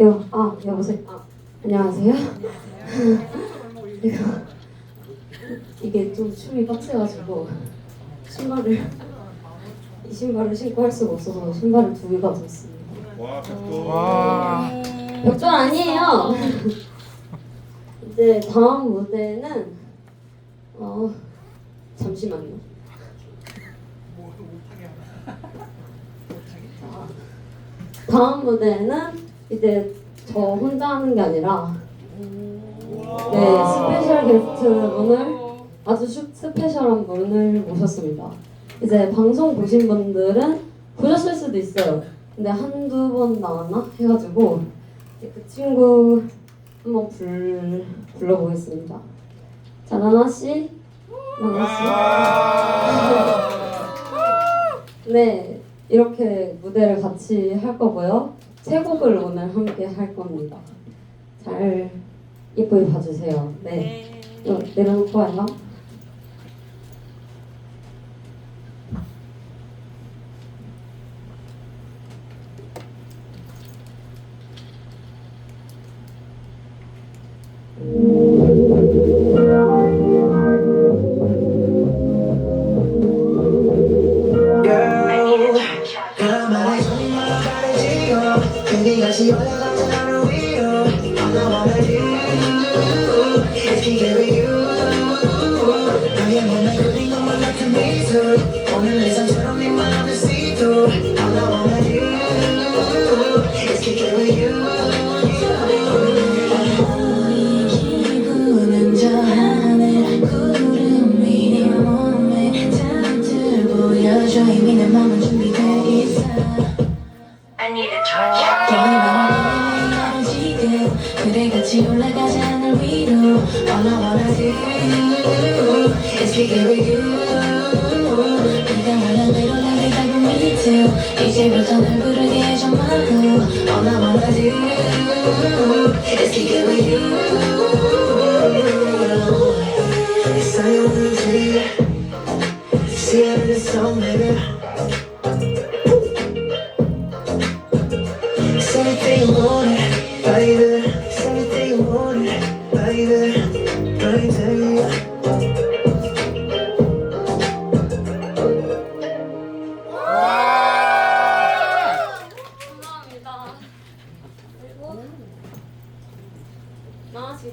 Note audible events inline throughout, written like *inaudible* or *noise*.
여, 아, 여보세요. 아, 안녕하세요. *laughs* 이거 이게 좀 춤이 빡세가지고 신발을 이 신발을 신고 할 수가 없어서 신발을 두 개 가져왔습니다. 와, 백도. 와. 벽돌 아니에요. 이제 다음 무대는 어 잠시만요. 자, 다음 무대는 이제 저 혼자 하는 게 아니라 네 스페셜 게스트 분을 아주 슈- 스페셜한 분을 모셨습니다. 이제 방송 보신 분들은 보셨을 수도 있어요. 근데 한두 번 나왔나 해가지고 이제 그 친구 한번 불 불러보겠습니다. 자 나나 씨, 나나 씨. 네 이렇게 무대를 같이 할 거고요. 세 곡을 오늘 함께 할 겁니다. 잘 예쁘게 봐주세요. 네. 어, 내려놓고 와요. 그만해. 다르지요. 근데 다시 올라가는 하루 위로. All I wanna do is here with you 너의 몸에 그린 것만 같은 미소. 오늘 내 상처럼 네 마음을 see through All I wanna do is it with you 보여줘. 이미 내 맘은 있어 I need a touch. 너의 마음이 나를 지금 그래 같이 올라가자 하늘 위로 All I wanna do is be here with you 네가 말한 대로 난 그다고 me too 이제부터 널 부르게 해줘 마구 All I wanna do is kick it with you 사용하지 See it in the song baby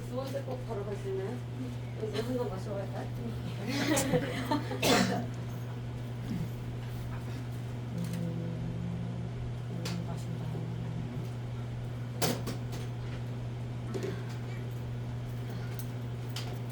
두 번째 곡 바로 갈 수 있나요? 이제 한 잔 마시러 갈까요?